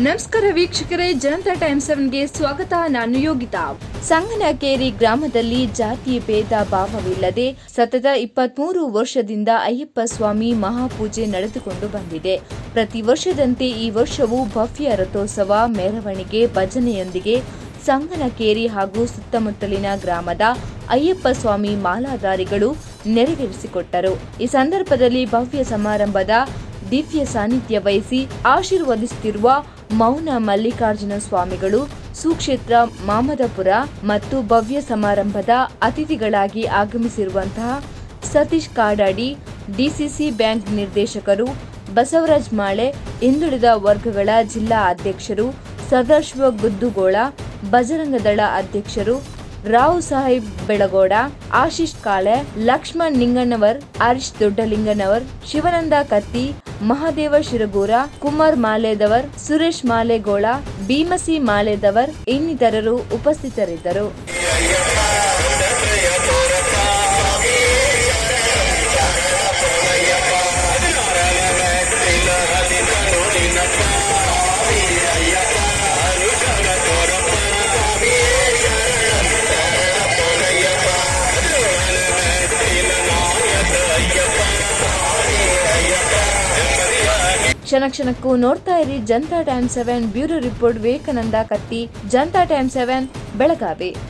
ನಮಸ್ಕಾರ ವೀಕ್ಷಕರೇ, ಜನತಾ ಟೈಮ್ ಸೆವೆನ್ಗೆ ಸ್ವಾಗತ. ನಾನು ಯೋಗಿತಾ. ಸಂಗನಕೇರಿ ಗ್ರಾಮದಲ್ಲಿ ಜಾತಿ ಭೇದ ಭಾವವಿಲ್ಲದೆ ಸತತ ಇಪ್ಪತ್ಮೂರು ವರ್ಷದಿಂದ ಅಯ್ಯಪ್ಪ ಸ್ವಾಮಿ ಮಹಾಪೂಜೆ ನಡೆದುಕೊಂಡು ಬಂದಿದೆ. ಪ್ರತಿ ವರ್ಷದಂತೆ ಈ ವರ್ಷವೂ ಭವ್ಯ ರಥೋತ್ಸವ, ಮೆರವಣಿಗೆ, ಭಜನೆಯೊಂದಿಗೆ ಸಂಗನಕೇರಿ ಹಾಗೂ ಸುತ್ತಮುತ್ತಲಿನ ಗ್ರಾಮದ ಅಯ್ಯಪ್ಪ ಸ್ವಾಮಿ ಮಾಲಾಧಾರಿಗಳು ನೆರವೇರಿಸಿಕೊಟ್ಟರು. ಈ ಸಂದರ್ಭದಲ್ಲಿ ಭವ್ಯ ಸಮಾರಂಭದ ದಿವ್ಯ ಸಾನ್ನಿಧ್ಯ ವಹಿಸಿ ಆಶೀರ್ವದಿಸುತ್ತಿರುವ ಮೌನ ಮಲ್ಲಿಕಾರ್ಜುನ ಸ್ವಾಮಿಗಳು, ಸುಕ್ಷೇತ್ರ ಮಾಮದಪುರ ಮತ್ತು ಭವ್ಯ ಸಮಾರಂಭದ ಅತಿಥಿಗಳಾಗಿ ಆಗಮಿಸಿರುವಂತಹ ಸತೀಶ್ ಕಾಡಾಡಿ, ಡಿಸಿಸಿ ಬ್ಯಾಂಕ್ ನಿರ್ದೇಶಕರು, ಬಸವರಾಜ್ ಮಾಳೆ, ಹಿಂದುಳಿದ ವರ್ಗಗಳ ಜಿಲ್ಲಾ ಅಧ್ಯಕ್ಷರು, ಸದಾಶಿವ ಗುದ್ದುಗೋಳ, ಬಜರಂಗದಳ ಅಧ್ಯಕ್ಷರು ರಾವ್ ಸಾಹೇಬ್ ಬೆಳಗೋಡ, ಆಶೀಶ್ ಕಾಳೆ, ಲಕ್ಷ್ಮಣ್ ನಿಂಗಣ್ಣವರ್ ಹರ್ಷ್ ದೊಡ್ಡಲಿಂಗನವರ್ ಶಿವನಂದ ಕತ್ತಿ, ಮಹಾದೇವ ಶಿರಗೂರ, ಕುಮಾರ್ ಮಾಲೇದವರ್, ಸುರೇಶ್ ಮಾಲೇಗೋಳ, ಭೀಮಸಿ ಮಾಲೇದವರ್ ಇನ್ನಿತರರು ಉಪಸ್ಥಿತರಿದ್ದರು. ಕ್ಷಣ ಕ್ಷಣಕ್ಕೂ ನೋಡ್ತಾ ಇರಿ Janata time seven bureau report Vivekananda Katti, Janata time seven Belagavi.